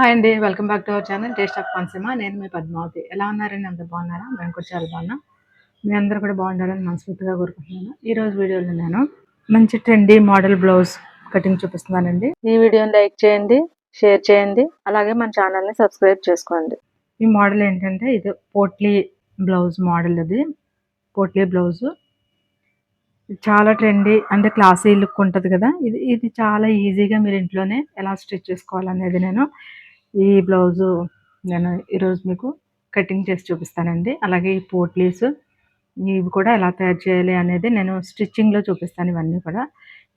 Hi అండి welcome back to our channel taste of Konaseema నేను మీ పద్మావతి. ఎలా ఉన్నారండి? అంత బాగున్నారా? మేము కూడా చాలా బాగున్నాం. మీ అందరూ కూడా బాగుండాలని మనస్ఫూర్తిగా కోరుకుంటున్నాను. ఈ రోజు వీడియోలో నేను మంచి ట్రెండీ మోడల్ బ్లౌజ్ కటింగ్ చూపిస్తున్నానండి. ఈ వీడియోని లైక్ చేయండి షేర్ చేయండి అలాగే మన ఛానల్ని సబ్స్క్రైబ్ చేసుకోండి. ఈ మోడల్ ఏంటంటే ఇది పోట్లీ బ్లౌజ్ మోడల్ ఇది. పోట్లీ బ్లౌజ్ చాలా ట్రెండీ అంటే క్లాసీ లుక్ ఉంటుంది కదా. ఇది ఇది చాలా ఈజీగా మీరు ఇంట్లోనే ఎలా స్టిచ్ చేసుకోవాలనేది నేను ఈ బ్లౌజు నేను ఈరోజు మీకు కటింగ్ చేసి చూపిస్తానండి. అలాగే ఈ పోట్లీస్ ఇవి కూడా ఎలా తయారు చేయాలి అనేది నేను స్టిచ్చింగ్లో చూపిస్తాను ఇవన్నీ కూడా.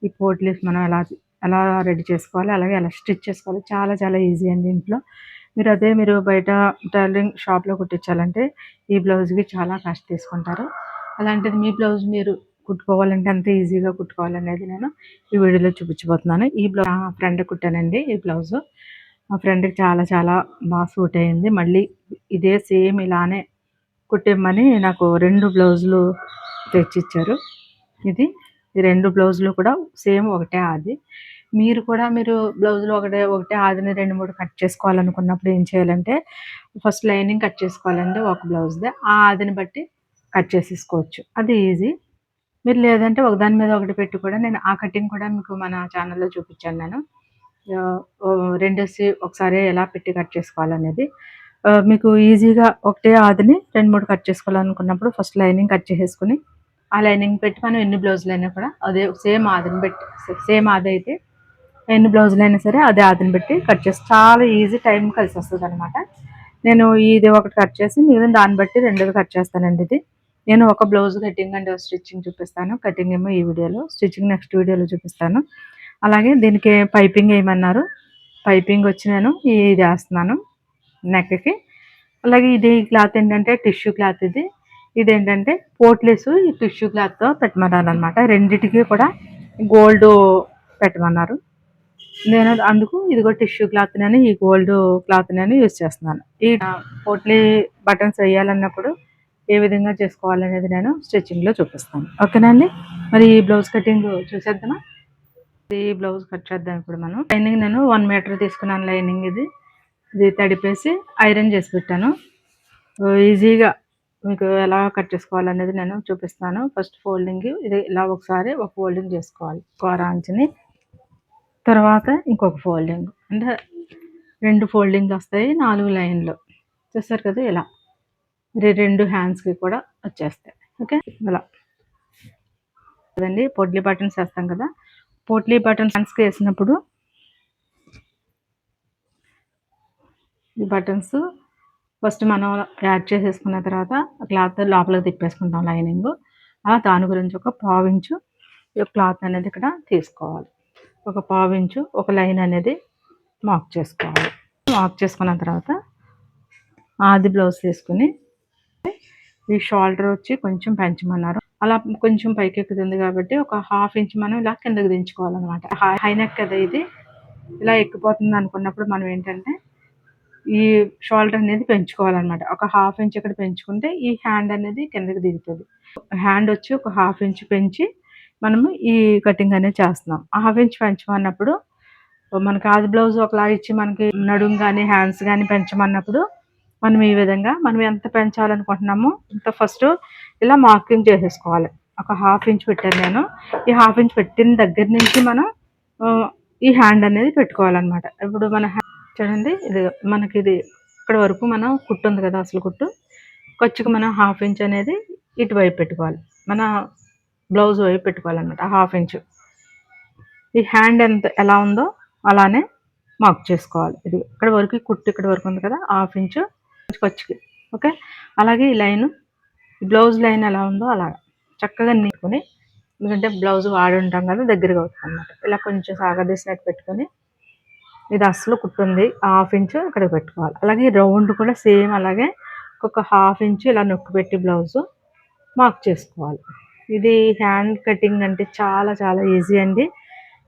ఈ పోట్లీస్ మనం ఎలా ఎలా రెడీ చేసుకోవాలి అలాగే ఎలా స్టిచ్ చేసుకోవాలి చాలా చాలా ఈజీ అండి ఇంట్లో. మీరు అదే మీరు బయట టైలరింగ్ షాప్లో కుట్టించాలంటే ఈ బ్లౌజ్కి చాలా కాస్ట్ తీసుకుంటారు. అలాంటిది మీ బ్లౌజ్ మీరు కుట్టుకోవాలంటే అంత ఈజీగా కుట్టుకోవాలనేది నేను ఈ వీడియోలో చూపించబోతున్నాను. ఈ బ్లౌజ్ ఫ్రెండ్ కుట్టానండి ఈ బ్లౌజు. మా ఫ్రెండ్కి చాలా చాలా బాగా సూట్ అయింది. మళ్ళీ ఇదే సేమ్ ఇలానే కుట్టిమ్మని నాకు రెండు బ్లౌజులు తెచ్చిచ్చారు. ఇది ఈ రెండు బ్లౌజులు కూడా సేమ్ ఒకటే ఆది. మీరు కూడా మీరు బ్లౌజులు ఒకటే ఒకటే ఆదిని రెండు మూడు కట్ చేసుకోవాలనుకున్నప్పుడు ఏం చేయాలంటే ఫస్ట్ లైనింగ్ కట్ చేసుకోవాలండి ఒక బ్లౌజ్దే. ఆ ఆదిని బట్టి కట్ చేసేసుకోవచ్చు. అది ఈజీ. మీరు లేదంటే ఒకదాని మీద ఒకటి పెట్టి కూడా నేను ఆ కటింగ్ కూడా మీకు మన ఛానల్లో చూపించాను నేను. రెండేసి ఒకసారి ఎలా పెట్టి కట్ చేసుకోవాలనేది. మీకు ఈజీగా ఒకటే ఆదిని రెండు మూడు కట్ చేసుకోవాలనుకున్నప్పుడు ఫస్ట్ లైనింగ్ కట్ చేసేసుకుని ఆ లైనింగ్ పెట్టి మనం ఎన్ని బ్లౌజులు అయినా కూడా అదే సేమ్ ఆదిని పెట్టి సేమ్ ఆది అయితే ఎన్ని బ్లౌజులు అయినా సరే అదే ఆదిని పెట్టి కట్ చేసి చాలా ఈజీ టైం కలిసి వస్తుంది అనమాట నేను ఇది ఒకటి కట్ చేసి మీరు దాన్ని బట్టి రెండోది కట్ చేస్తానండి ఇది. నేను ఒక బ్లౌజ్ కటింగ్ అండ్ స్టిచ్చింగ్ చూపిస్తాను. కటింగ్ ఏమో ఈ వీడియోలో స్టిచ్చింగ్ నెక్స్ట్ వీడియోలో చూపిస్తాను. అలాగే దీనికి పైపింగ్ వేయమన్నారు. పైపింగ్ వచ్చి నేను ఇది వేస్తున్నాను నెక్కి. అలాగే ఇది క్లాత్ ఏంటంటే టిష్యూ క్లాత్ ఇది. ఇదేంటంటే పోట్లెస్ ఈ టిష్యూ క్లాత్తో పెట్టమన్నారు అనమాట రెండిటికి కూడా గోల్డ్ పెట్టమన్నారు. నేను అందుకు ఇదిగో టిష్యూ క్లాత్ నేను ఈ గోల్డ్ క్లాత్ నేను యూజ్ చేస్తున్నాను. ఈ పోట్లీ బటన్స్ వేయాలన్నప్పుడు ఏ విధంగా చేసుకోవాలనేది నేను స్టిచ్చింగ్లో చూపిస్తాను. ఓకేనండి మరి ఈ బ్లౌజ్ కటింగ్ చూసేద్దామా? ఈ బ్లౌజ్ కట్ చేద్దాం ఇప్పుడు మనం. లైనింగ్ నేను వన్ మీటర్ తీసుకున్నాను లైనింగ్ ఇది. ఇది తడిపేసి ఐరన్ చేసి పెట్టాను. ఈజీగా మీకు ఎలా కట్ చేసుకోవాలనేది నేను చూపిస్తాను. ఫస్ట్ ఫోల్డింగ్ ఇది ఇలా ఒకసారి ఒక ఫోల్డింగ్ చేసుకోవాలి. కోరాంచిని తర్వాత ఇంకొక ఫోల్డింగ్ అంటే రెండు ఫోల్డింగ్లు వస్తాయి నాలుగు లైన్లు చూస్తారు కదా ఇలా. రెండు హ్యాండ్స్కి కూడా వచ్చేస్తాయి. ఓకే ఇలా అదండి పొడ్లీ బటన్స్ వేస్తాం కదా. పోట్లీ బటన్స్ హ్యాండ్స్కి వేసినప్పుడు ఈ బటన్స్ ఫస్ట్ మనం యాడ్ చేసేసుకున్న తర్వాత క్లాత్ లోపలికి తిప్పేసుకుంటాం లైనింగ్. అలా దాని గురించి ఒక పావించు ఈ క్లాత్ అనేది ఇక్కడ తీసుకోవాలి. ఒక పావించు ఒక లైన్ అనేది మార్క్ చేసుకోవాలి. మార్క్ చేసుకున్న తర్వాత ఆది బ్లౌజ్ తీసుకుని ఈ షోల్డర్ వచ్చి కొంచెం పెంచమన్నారు. అలా కొంచెం పైకి ఎక్కుతుంది కాబట్టి ఒక హాఫ్ ఇంచ్ మనం ఇలా కిందకు దించుకోవాలన్నమాట. హై నెక్ కదా ఇది. ఇలా ఎక్కిపోతుంది అనుకున్నప్పుడు మనం ఏంటంటే ఈ షోల్డర్ అనేది పెంచుకోవాలన్నమాట. ఒక హాఫ్ ఇంచ్ ఇక్కడ పెంచుకుంటే ఈ హ్యాండ్ అనేది కిందకి దిగుతుంది. హ్యాండ్ వచ్చి ఒక హాఫ్ ఇంచ్ పెంచి మనము ఈ కటింగ్ అనేది చేస్తున్నాం. హాఫ్ ఇంచ్ పెంచమన్నప్పుడు మనకి ఆది బ్లౌజ్ ఒకలా ఇచ్చి మనకి నడుము కానీ హ్యాండ్స్ కానీ పెంచమన్నప్పుడు మనం ఈ విధంగా మనం ఎంత పెంచాలనుకుంటున్నామో ఇంత ఫస్ట్ ఇలా మార్కింగ్ చేసేసుకోవాలి. ఒక హాఫ్ ఇంచ్ పెట్టాను నేను. ఈ హాఫ్ ఇంచ్ పెట్టిన దగ్గర నుంచి మనం ఈ హ్యాండ్ అనేది పెట్టుకోవాలన్నమాట. ఇప్పుడు మన చూడండి ఇది మనకి ఇది ఇక్కడ వరకు మనం కుట్టు ఉంది కదా అసలు కుట్టు. ఖర్చుకు మనం హాఫ్ ఇంచ్ అనేది ఇటువైపు పెట్టుకోవాలి. మన బ్లౌజ్ వైపు పెట్టుకోవాలన్నమాట హాఫ్ ఇంచ్ ఈ హ్యాండ్ ఎంత ఎలా ఉందో అలానే మార్క్ చేసుకోవాలి. ఇది ఇక్కడ వరకు కుట్టు ఇక్కడ వరకు ఉంది కదా హాఫ్ ఇంచు ఖర్చుకి ఓకే? అలాగే ఈ లైన్ బ్లౌజ్ లైన్ ఎలా ఉందో అలాగా. చక్కగా నీకుని ఎందుకంటే బ్లౌజ్ వాడి ఉంటాం కదా దగ్గరగా అవుతుంది అనమాట ఇలా కొంచెం సాగదీసినట్టు పెట్టుకొని ఇది అస్సలు కుట్టుంది హాఫ్ ఇంచు ఇక్కడ పెట్టుకోవాలి. అలాగే రౌండ్ కూడా సేమ్ అలాగే ఒక హాఫ్ ఇంచు ఇలా నొక్కి పెట్టి బ్లౌజ్ మార్క్ చేసుకోవాలి. ఇది హ్యాండ్ కటింగ్ అంటే చాలా చాలా ఈజీ అండి.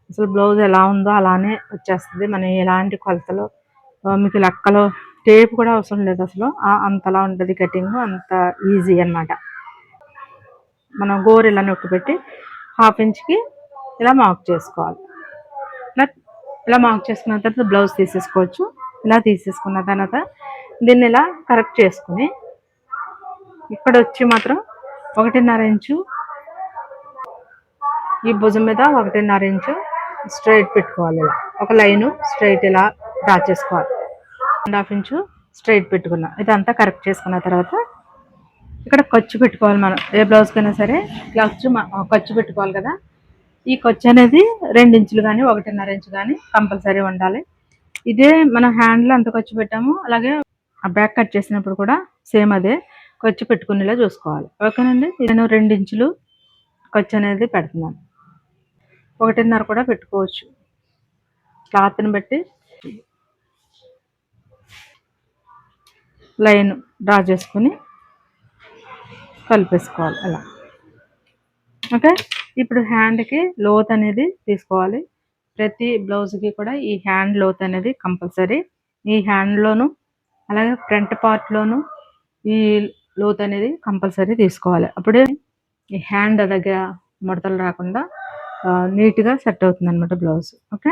అసలు బ్లౌజ్ ఎలా ఉందో అలానే వచ్చేస్తుంది. మనం ఎలాంటి కొలతలు మీకు లెక్కలు టేప్ కూడా అవసరం లేదు అసలు. అంతలా ఉంటుంది కటింగ్ అంత ఈజీ అనమాట మనం గోరు ఇలా నొక్కి పెట్టి హాఫ్ ఇంచ్కి ఇలా మార్క్ చేసుకోవాలి. ఇలా ఇలా మార్క్ చేసుకున్న తర్వాత బ్లౌజ్ తీసేసుకోవచ్చు. ఇలా తీసేసుకున్న తర్వాత దీన్ని ఇలా కరెక్ట్ చేసుకుని ఇక్కడ వచ్చి మాత్రం ఒకటిన్నర ఇంచు ఈ భుజం మీద ఒకటిన్నర ఇంచు స్ట్రైట్ పెట్టుకోవాలి ఇలా. ఒక లైను స్ట్రైట్ ఇలా డ్రా చేసుకోవాలి. అండ్ హాఫ్ ఇంచు స్ట్రైట్ పెట్టుకున్నాం. ఇదంతా కరెక్ట్ చేసుకున్న తర్వాత ఇక్కడ ఖర్చు పెట్టుకోవాలి మనం. ఏ బ్లౌజ్కైనా సరే ఖర్చు ఖర్చు పెట్టుకోవాలి కదా. ఈ ఖర్చు అనేది రెండు ఇంచులు కానీ ఒకటిన్నర ఇంచు కానీ కంపల్సరీ ఉండాలి. ఇదే మనం హ్యాండ్లో అంత ఖర్చు పెట్టాము అలాగే ఆ బ్యాక్ కట్ చేసినప్పుడు కూడా సేమ్ అదే ఖర్చు పెట్టుకునేలా చూసుకోవాలి. ఓకేనండి? నేను రెండు ఇంచులు ఖర్చు అనేది పెడుతున్నాను. ఒకటిన్నర కూడా పెట్టుకోవచ్చు. క్లాత్ని బట్టి లైన్ డ్రా చేసుకుని కలిపేసుకోవాలి అలా. ఓకే? ఇప్పుడు హ్యాండ్కి లోత్ అనేది తీసుకోవాలి. ప్రతి బ్లౌజ్కి కూడా ఈ హ్యాండ్ లోత్ అనేది కంపల్సరీ. ఈ హ్యాండ్లోను అలాగే ఫ్రంట్ పార్ట్లోను ఈ లోత్ అనేది కంపల్సరీ తీసుకోవాలి. అప్పుడే ఈ హ్యాండ్ దగ్గర ముడతలు రాకుండా నీట్గా సెట్ అవుతుంది అనమాట బ్లౌజ్ ఓకే?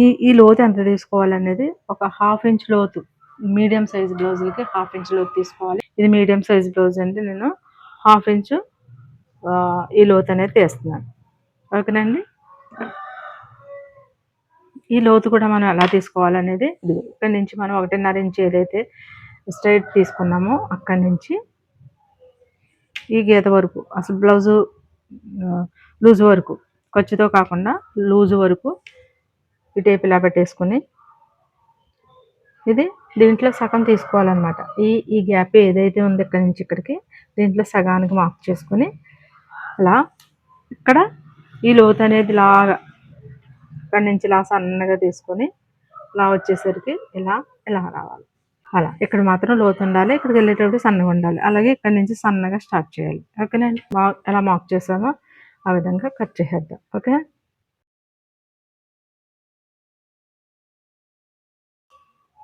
ఈ ఈ లోతు ఎంత తీసుకోవాలనేది ఒక హాఫ్ ఇంచ్ లోతు మీడియం సైజ్ బ్లౌజులకి హాఫ్ ఇంచ్ లోతు తీసుకోవాలి. ఇది మీడియం సైజ్ బ్లౌజ్ అంటే నేను హాఫ్ ఇంచు ఈ లోతు అనేది తీస్తున్నాను. ఓకేనండి? ఈ లోతు కూడా మనం ఎలా తీసుకోవాలనేది ఇక్కడ నుంచి మనం ఒకటిన్నర ఇంచు ఏదైతే స్ట్రైట్ తీసుకున్నామో అక్కడి నుంచి ఈ గీత వరకు అసలు బ్లౌజు లూజ్ వరకు ఖర్చుతో కాకుండా లూజు వరకు ఈ టేప్ ఇలా పెట్టేసుకుని ఇది దీంట్లో సగం తీసుకోవాలన్నమాట. ఈ ఈ గ్యాప్ ఏదైతే ఉంది ఇక్కడ నుంచి ఇక్కడికి దీంట్లో సగానికి మార్క్ చేసుకుని అలా ఇక్కడ ఈ లోతు అనేది లాగా ఇక్కడ నుంచి ఇలా సన్నగా తీసుకొని ఇలా వచ్చేసరికి ఇలా ఇలా రావాలి. అలా ఇక్కడ మాత్రం లోతు ఉండాలి ఇక్కడికి వెళ్ళేటప్పుడు సన్నగా ఉండాలి. అలాగే ఇక్కడ నుంచి సన్నగా స్టార్ట్ చేయాలి. ఓకేనండి ఎలా మార్క్ చేసామో ఆ విధంగా కట్ చేసేద్దాం. ఓకే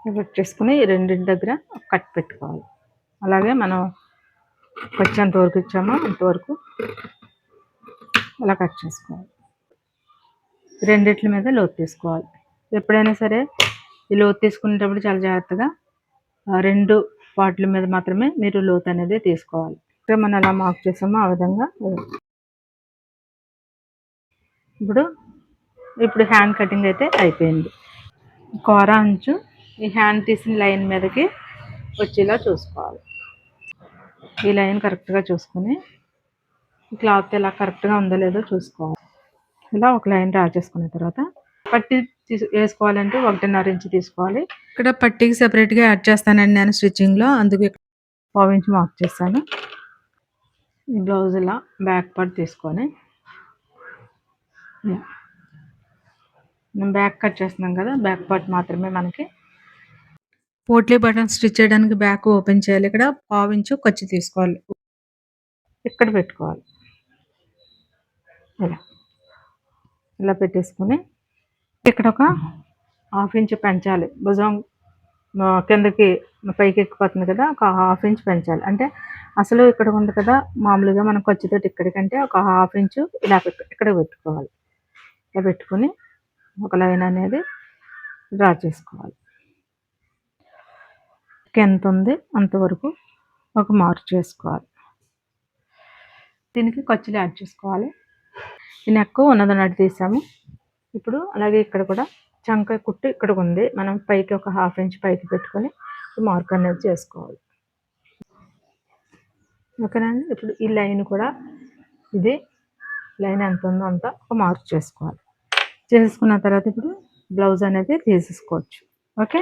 కట్ చేసుకుని రెండింటి దగ్గర కట్ పెట్టుకోవాలి. అలాగే మనం వచ్చేంత వరకు ఇచ్చామో అంతవరకు అలా కట్ చేసుకోవాలి. రెండిట్ల మీద లోతు తీసుకోవాలి. ఎప్పుడైనా సరే ఈ లోతు తీసుకునేటప్పుడు చాలా జాగ్రత్తగా రెండు వాటిల మీద మాత్రమే మీరు లోతు అనేది తీసుకోవాలి. ఇక్కడ మనం అలా మార్క్ చేసామో ఆ విధంగా ఇప్పుడు ఇప్పుడు హ్యాండ్ కటింగ్ అయితే అయిపోయింది. కూర అంచు ఈ హ్యాండ్ తీసిన లైన్ మీదకి వచ్చేలా చూసుకోవాలి. ఈ లైన్ కరెక్ట్గా చూసుకొని క్లాత్ ఎలా కరెక్ట్గా ఉందో లేదో చూసుకోవాలి. ఇలా ఒక లైన్ డ్రా చేసుకున్న తర్వాత పట్టి తీసు వేసుకోవాలంటే ఒకటిన్నర ఇంచు తీసుకోవాలి. ఇక్కడ పట్టీకి సెపరేట్గా యాడ్ చేస్తానండి నేను స్టిచ్చింగ్లో అందుకు పావు ఇంచు మార్క్ చేస్తాను. ఈ బ్లౌజ్ ఇలా బ్యాక్ పార్ట్ తీసుకొని మనం బ్యాక్ కట్ చేస్తున్నాం కదా బ్యాక్ పార్ట్ మాత్రమే మనకి పోట్లీ బటన్ స్టిచ్ చేయడానికి బ్యాక్ ఓపెన్ చేయాలి. ఇక్కడ పావించు ఖర్చు తీసుకోవాలి. ఇక్కడ పెట్టుకోవాలి. ఇలా. ఇలా పెట్టేసుకుని ఇక్కడ ఒక హాఫ్ ఇంచ్ పెంచాలి. భుజం కిందకి పైకి ఎక్కిపోతుంది కదా ఒక హాఫ్ ఇంచ్ పెంచాలి. అంటే అసలు ఇక్కడ ఉంది కదా మామూలుగా మనం ఖర్చుతో ఇక్కడికంటే ఒక హాఫ్ ఇంచు ఇలా ఇక్కడ పెట్టుకోవాలి. ఇలా పెట్టుకుని ఒక లైన్ అనేది డ్రా చేసుకోవాలి. ఎంత ఉంది అంతవరకు ఒక మార్క్ చేసుకోవాలి. దీనికి ఖర్చులు యాడ్ చేసుకోవాలి. ఈ నెక్ ఉన్నదన్నట్టు తీసాము. ఇప్పుడు అలాగే ఇక్కడ కూడా చంక కుట్టు ఇక్కడ ఉంది. మనం పైకి ఒక హాఫ్ ఇంచ్ పైకి పెట్టుకొని మార్క్ అనేది చేసుకోవాలి. ఓకేనా ఇప్పుడు ఈ లైన్ కూడా ఇది. లైన్ ఎంత ఉందో అంత ఒక మార్క్ చేసుకోవాలి. చేసుకున్న తర్వాత ఇప్పుడు బ్లౌజ్ అనేది తీసేసుకోవచ్చు. ఓకే?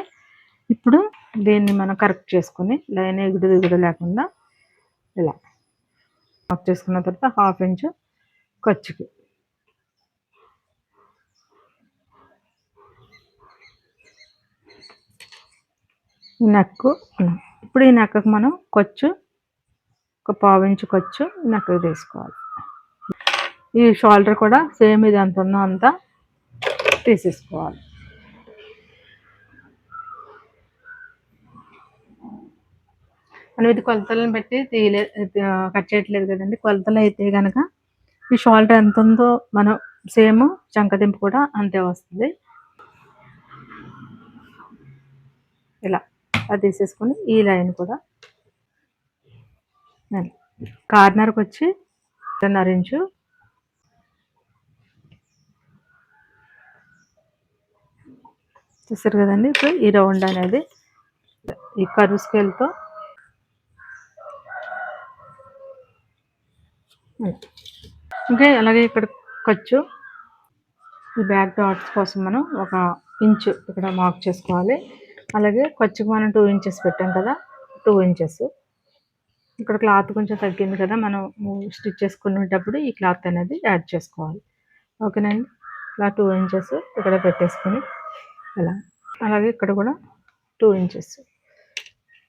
ఇప్పుడు దీన్ని మనం కరెక్ట్ చేసుకొని లైన్ ఎగుడు దిగుడు లేకుండా ఇలా మార్క్ చేసుకున్న తర్వాత హాఫ్ ఇంచు ఖర్చుకి. ఈ ఇప్పుడు ఈ నెక్కకు మనం కొచ్చు ఒక పావు ఇంచు కొచ్చు నెక్కకు తీసుకోవాలి. ఈ షోల్డర్ కూడా సేమ్ ఇది ఎంత ఉందో అంతా తీసేసుకోవాలి. మనం ఇది కొలతలను బట్టి తీయలే కట్ చేయట్లేదు కదండి. కొలతలు అయితే కనుక ఈ షోల్డర్ ఎంత ఉందో మనం సేమ్ చంకదింపు కూడా అంతే వస్తుంది. ఇలా అది తీసేసుకొని ఈ లైన్ కూడా కార్నర్కి వచ్చి రెండున్నర ఇంచు. చూసారు కదండి ఇప్పుడు ఈ రౌండ్ అనేది ఈ కరువు స్కేల్తో ఇంకా అలాగే ఇక్కడ ఖర్చు ఈ బ్యాక్ డాట్స్ కోసం మనం ఒక ఇంచు ఇక్కడ మార్క్ చేసుకోవాలి. అలాగే ఖర్చుకు మనం టూ ఇంచెస్ పెట్టాం కదా టూ ఇంచెస్. ఇక్కడ క్లాత్ కొంచెం తగ్గింది కదా మనం స్టిచ్ చేసుకునేటప్పుడు ఈ క్లాత్ అనేది యాడ్ చేసుకోవాలి. ఓకేనండి? ఇలా టూ ఇంచెస్ ఇక్కడ పెట్టేసుకొని ఇలా అలాగే ఇక్కడ కూడా టూ ఇంచెస్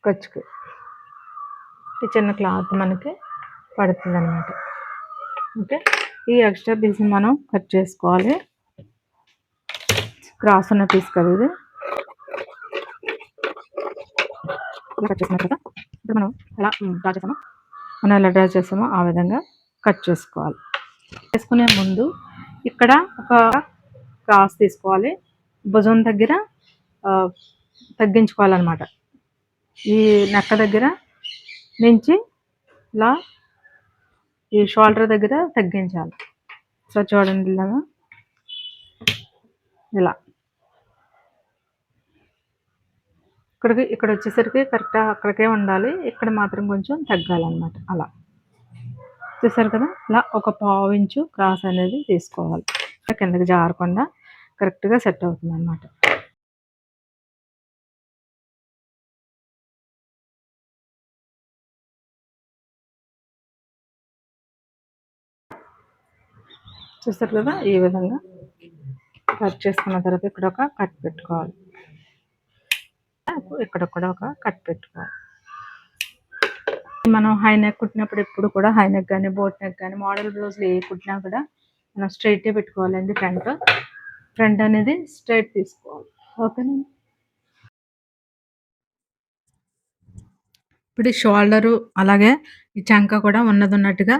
ఖర్చుకి. ఈ చిన్న క్లాత్ మనకి పడుతుంది అన్నమాట ఓకే. ఈ ఎక్స్ట్రా పీస్ని మనం కట్ చేసుకోవాలి. క్రాస్ ఉన్న పీస్ కదా ఇది. కట్ చేసిన కదా. ఇప్పుడు మనం ఎలా డ్రా చేసామో మనం ఎలా డ్రా చేసామో ఆ విధంగా కట్ చేసుకోవాలి. చేసుకునే ముందు ఇక్కడ ఒక క్రాస్ తీసుకోవాలి. భుజం దగ్గర తగ్గించుకోవాలన్నమాట. ఈ నెక్క దగ్గర నుంచి ఇలా ఈ షోల్డర్ దగ్గర తగ్గించాలి. సో చూడండి ఇలాగా. ఇలా. ఇక్కడికి ఇక్కడ వచ్చేసరికి కరెక్ట్గా అక్కడికే ఉండాలి. ఇక్కడ మాత్రం కొంచెం తగ్గాలన్నమాట. అలా. చూసారు కదా? ఇలా ఒక పావు ఇంచు క్రాస్ అనేది తీసుకోవాలి. కిందకి జారకుండా కరెక్ట్గా సెట్ అవుతుంది అన్నమాట చూసారు కదా? ఈ విధంగా కట్ చేసుకున్న తర్వాత ఇక్కడ ఒక కట్ పెట్టుకోవాలి. ఇక్కడ కూడా ఒక కట్ పెట్టుకోవాలి. మనం హై నెక్ కుట్టినప్పుడు ఎప్పుడు కూడా హై నెక్ కానీ బోట్ నెక్ కానీ మోడల్ బ్లౌజ్లు ఏ కుట్టినా కూడా మనం స్ట్రైటే పెట్టుకోవాలండి ఫ్రంట్ ఫ్రంట్ అనేది స్ట్రైట్ తీసుకోవాలి. ఓకేనండి ఇప్పుడు షోల్డరు అలాగే ఈ చంక కూడా ఉన్నది ఉన్నట్టుగా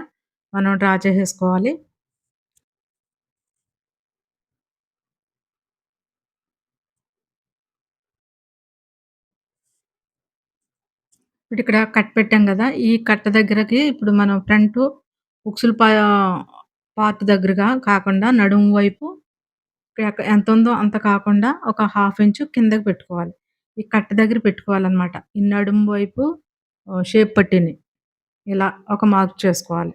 మనం డ్రా చేసేసుకోవాలి. ఇప్పుడు ఇక్కడ కట్ పెట్టాం కదా ఈ కట్ట దగ్గరకి ఇప్పుడు మనం ఫ్రంట్ ఉక్సులు పా పార్ట్ దగ్గరగా కాకుండా నడుము వైపు ఎంత ఉందో అంత కాకుండా ఒక హాఫ్ ఇంచు కిందకి పెట్టుకోవాలి. ఈ కట్ట దగ్గర పెట్టుకోవాలన్నమాట. ఈ నడుము వైపు షేప్ పట్టిని ఇలా ఒక మార్క్ చేసుకోవాలి.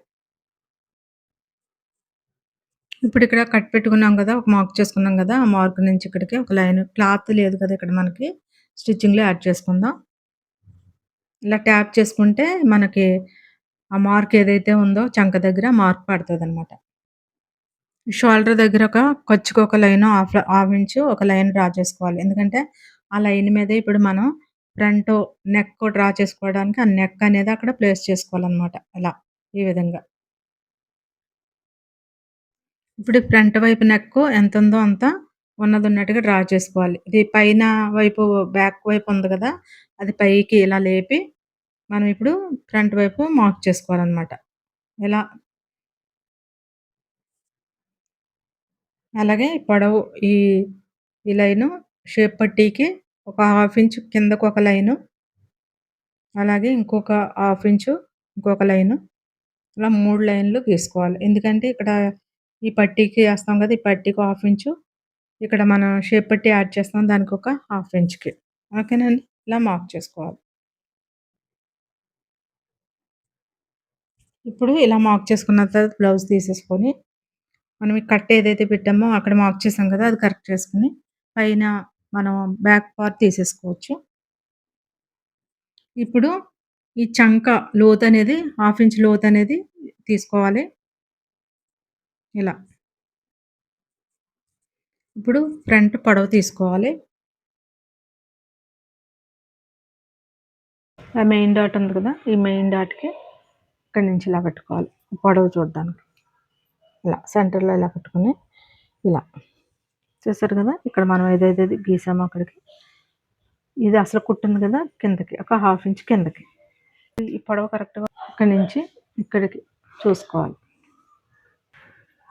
ఇప్పుడు ఇక్కడ కట్ పెట్టుకున్నాం కదా ఒక మార్క్ చేసుకున్నాం కదా ఆ మార్క్ నుంచి ఇక్కడికి ఒక లైన్ క్లాత్ లేదు కదా ఇక్కడ మనకి స్టిచ్చింగ్లో యాడ్ చేసుకుందాం. ఇలా ట్యాప్ చేసుకుంటే మనకి ఆ మార్క్ ఏదైతే ఉందో చంక దగ్గర మార్క్ పడుతుంది అనమాట షోల్డర్ దగ్గర ఒక ఖర్చుకు ఒక లైన్ హాఫ్ హాఫ్ ఇంచు ఒక లైన్ డ్రా చేసుకోవాలి. ఎందుకంటే ఆ లైన్ మీద ఇప్పుడు మనం ఫ్రంట్ నెక్ డ్రా చేసుకోవడానికి ఆ నెక్ అనేది అక్కడ ప్లేస్ చేసుకోవాలన్నమాట. అలా ఈ విధంగా. ఇప్పుడు ఫ్రంట్ వైపు నెక్ ఎంత ఉందో అంత ఉన్నది ఉన్నట్టుగా డ్రా చేసుకోవాలి. ఇది పైన వైపు బ్యాక్ వైపు ఉంది కదా అది పైకి ఇలా లేపి మనం ఇప్పుడు ఫ్రంట్ వైపు మార్క్ చేసుకోవాలన్నమాట. ఇలా అలాగే పొడవు ఈ ఈ లైను షేప్ పట్టీకి ఒక హాఫ్ ఇంచ్ కిందకు ఒక లైను అలాగే ఇంకొక హాఫ్ ఇంచు ఇంకొక లైను ఇలా మూడు లైన్లు గీసుకోవాలి ఎందుకంటే ఇక్కడ ఈ పట్టీకి వేస్తాం కదా ఈ పట్టీకి హాఫ్ ఇంచు ఇక్కడ మనం షేప్ పెట్టి యాడ్ చేస్తాం దానికి ఒక హాఫ్ ఇంచ్కి ఓకేనండి ఇలా మార్క్ చేసుకోవాలి. ఇప్పుడు ఇలా మార్క్ చేసుకున్న తర్వాత బ్లౌజ్ తీసేసుకొని మనం కట్ ఏదైతే పెట్టామో అక్కడ మార్క్ చేసాం కదా అది కరెక్ట్ చేసుకుని పైన మనం బ్యాక్ పార్ట్ తీసేసుకోవచ్చు. ఇప్పుడు ఈ చంక లోత్ అనేది హాఫ్ ఇంచ్ లోత్ అనేది తీసుకోవాలి. ఇలా. ఇప్పుడు ఫ్రంట్ పొడవు తీసుకోవాలి. మెయిన్ డాట్ ఉంది కదా ఈ మెయిన్ డాట్కి ఇక్కడి నుంచి ఇలా పెట్టుకోవాలి పొడవు చూడడానికి. ఇలా సెంటర్లో ఇలా పెట్టుకుని ఇలా. చూసారు కదా ఇక్కడ మనం ఏదైతే గీసామో అక్కడికి. ఇది అసలు కుట్టింది కదా కిందకి ఒక హాఫ్ ఇంచ్ కిందకి. ఈ పొడవు కరెక్ట్గా ఇక్కడి నుంచి ఇక్కడికి చూసుకోవాలి.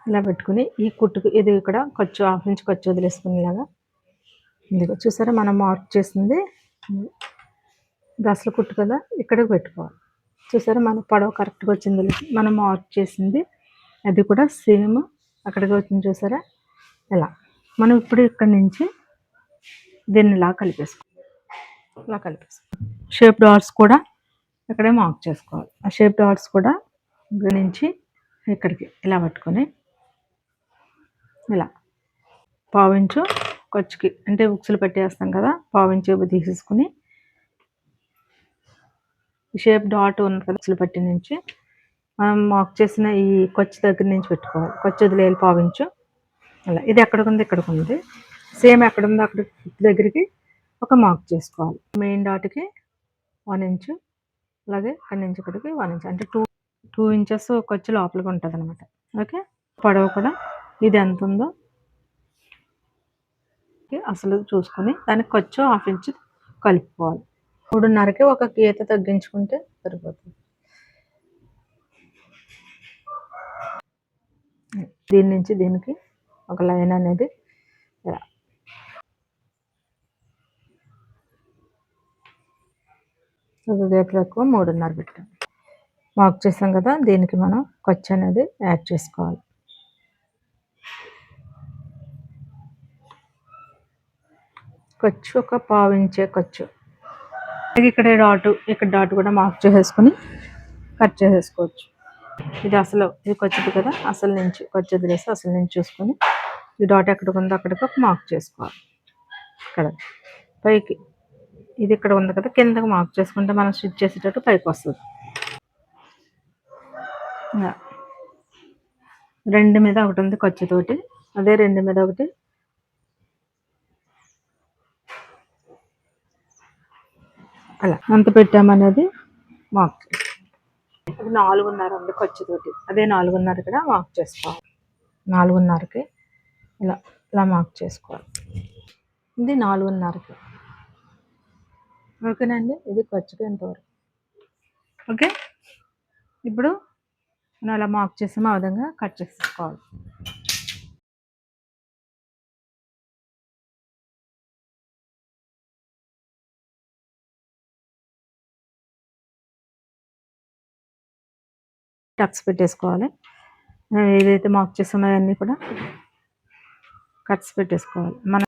ఇలా పెట్టుకుని ఈ కుట్టుకు ఇది ఇక్కడ ఖర్చు హాఫ్ ఇంచ్ ఖర్చు వదిలేసుకునేలాగా ఇదిగో చూసారా మనం మార్క్ చేసింది. దసలు కుట్టు కదా ఇక్కడికి పెట్టుకోవాలి. చూసారా మన పొడవు కరెక్ట్గా వచ్చింది. మనం మార్క్ చేసింది. అది కూడా సేమ్ అక్కడికి వచ్చింది చూసారా. ఇలా మనం ఇప్పుడు ఇక్కడ నుంచి దీన్ని ఇలా కలిపేసుకో ఇలా కలిపేసుకోవాలి. షేప్ డాట్స్ కూడా ఇక్కడే మార్క్ చేసుకోవాలి. ఆ షేప్ డాట్స్ కూడా ఇక్కడి నుంచి ఇక్కడికి ఇలా పట్టుకొని ఇలా. పావించు ఖర్చుకి అంటే ఉక్సులు పెట్టేస్తాం కదా పావించు తీసేసుకుని. షేప్ డాట్ ఉంది కదా ఉక్సులు పట్టి నుంచి. మనం మాక్ చేసిన ఈ కొచ్చి దగ్గర నుంచి పెట్టుకోవాలి. కొచ్చి వదిలేయాలి పావించు. అలా. ఇది ఎక్కడికి ఉంది ఇక్కడికి ఉంది సేమ్ ఎక్కడ ఉంది అక్కడ దగ్గరికి ఒక మార్క్ చేసుకోవాలి. మెయిన్ డాట్కి వన్ ఇంచు. అలాగే అక్కడి నుంచి ఇక్కడికి వన్ ఇంచ్. అంటే టూ టూ ఇంచెస్ కొచ్చి లోపలికి ఉంటుంది అనమాట ఓకే? పొడవు కూడా ఇది ఎంత ఉందో అసలు చూసుకొని దానికి ఖర్చు హాఫ్ ఇంచ్ కలుపుకోవాలి. మూడున్నరకి ఒక గీత తగ్గించుకుంటే సరిపోతుంది. దీని నుంచి దీనికి ఒక లైన్ అనేది ఇలా. ఒక గీతలు ఎక్కువ మూడున్నర పెట్టాం మార్క్ చేసాం కదా దీనికి మనం ఖర్చు అనేది యాడ్ చేసుకోవాలి. ఖర్చు ఒక పావు ఇంచే ఖర్చు ఇక్కడ డాట్ ఇక్కడ డాట్ కూడా మార్క్ చేసేసుకొని కట్ చేసేసుకోవచ్చు. ఇది అసలు ఇది ఖర్చుది కదా అసలు నుంచి ఖర్చు వదిలేసి అసలు నుంచి చూసుకొని ఈ డాట్ ఎక్కడికి ఉందో అక్కడికి ఒక మార్క్ చేసుకోవాలి. ఇక్కడ. పైకి. ఇది ఇక్కడ ఉంది కదా కిందకి మార్క్ చేసుకుంటే మనం స్టిచ్ చేసేటట్టు పైకి వస్తుంది. రెండు మీద ఒకటి ఉంది ఖర్చుతోటి అదే రెండు మీద ఒకటి. అలా. అంత పెట్టామనేది మార్క్ ఇది నాలుగున్నర ఉంది ఖర్చుతోటి. అదే నాలుగున్నర కూడా మార్క్ చేసుకోవాలి నాలుగున్నరకి ఇలా ఇలా మార్క్ చేసుకోవాలి. ఇది నాలుగున్నరకి. ఓకేనండి ఇది ఖర్చుకి ఎంతవరకు? ఓకే? ఇప్పుడు మనం అలా మార్క్ చేసాము ఆ విధంగా కట్ చేసుకోవాలి టక్స్ పెట్టేసుకోవాలి. ఏదైతే మార్క్ చేసామో అన్నీ కూడా కట్స్ పెట్టేసుకోవాలి. మన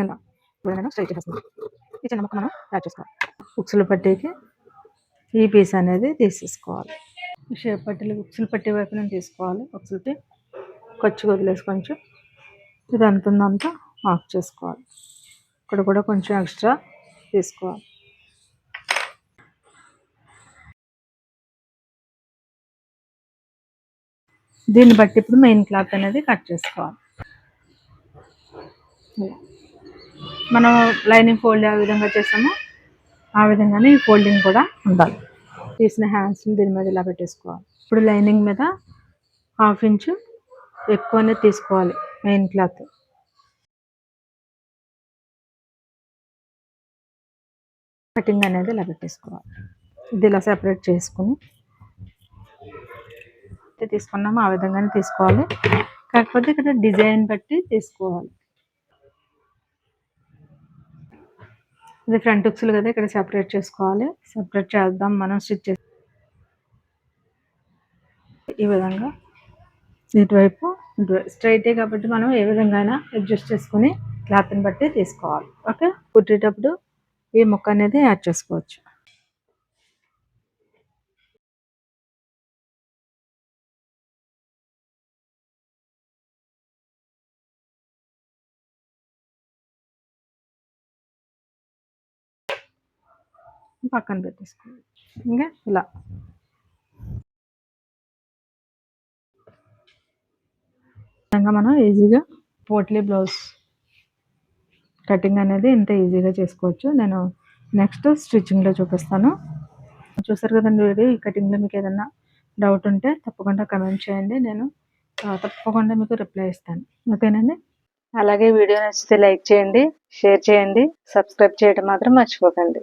ఇలా ఇప్పుడు స్ట్రైట్ చేసేస్తాం ఈ చిన్న ముక్క మనం యాడ్ చేసుకోవాలి. ఉక్సులు పట్టేకి ఈ పీస్ అనేది తీసేసుకోవాలి. షేప్ పట్టీలు ఉక్సులు పట్టే వైపు నుంచి తీసుకోవాలి. ఉక్సులకి ఖర్చు వదిలేసి కొంచెం ఇది ఎంత ఉందంతా మార్క్ చేసుకోవాలి. ఇక్కడ కూడా కొంచెం ఎక్స్ట్రా తీసుకోవాలి. దీన్ని బట్టి ఇప్పుడు మెయిన్ క్లాత్ అనేది కట్ చేసుకోవాలి. మనం లైనింగ్ ఫోల్డ్ ఆ విధంగా చేసాము ఆ విధంగానే ఈ ఫోల్డింగ్ కూడా ఉండాలి. తీసిన హ్యాండ్స్ని దీని మీద ఇలా పెట్టేసుకోవాలి. ఇప్పుడు లైనింగ్ మీద హాఫ్ ఇంచు ఎక్కువనే తీసుకోవాలి మెయిన్ క్లాత్ కటింగ్ అనేది ఇలా పెట్టేసుకోవాలి. ఇది ఇలా సెపరేట్ చేసుకుని అయితే తీసుకున్నామో ఆ విధంగానే తీసుకోవాలి. కాకపోతే ఇక్కడ డిజైన్ బట్టి తీసుకోవాలి. ఇది ఫ్రంట్ హుక్స్లు కదా ఇక్కడ సెపరేట్ చేసుకోవాలి. సెపరేట్ చేద్దాం మనం స్టిచ్ చేసి. ఈ విధంగా ఇటువైపు స్ట్రైటే కాబట్టి మనం ఏ విధంగా అయినా అడ్జస్ట్ చేసుకుని క్లాత్ని బట్టి తీసుకోవాలి. ఓకే? కుట్టేటప్పుడు ఈ ముక్క అనేది యాడ్ చేసుకోవచ్చు. పక్కన పెట్టేసుకోవాలి. ఇంకా ఇలా. విధంగా మనం ఈజీగా పోట్లీ బ్లౌజ్ కటింగ్ అనేది ఇంత ఈజీగా చేసుకోవచ్చు. నేను నెక్స్ట్ స్టిచ్చింగ్లో చూపిస్తాను. చూసారు కదండి వీడియో ఈ కటింగ్లో మీకు ఏదన్నా డౌట్ ఉంటే తప్పకుండా కమెంట్ చేయండి. నేను తప్పకుండా మీకు రిప్లై ఇస్తాను. ఓకేనండి? అలాగే వీడియో నచ్చితే లైక్ చేయండి షేర్ చేయండి. సబ్స్క్రైబ్ చేయడం మాత్రం మర్చిపోకండి.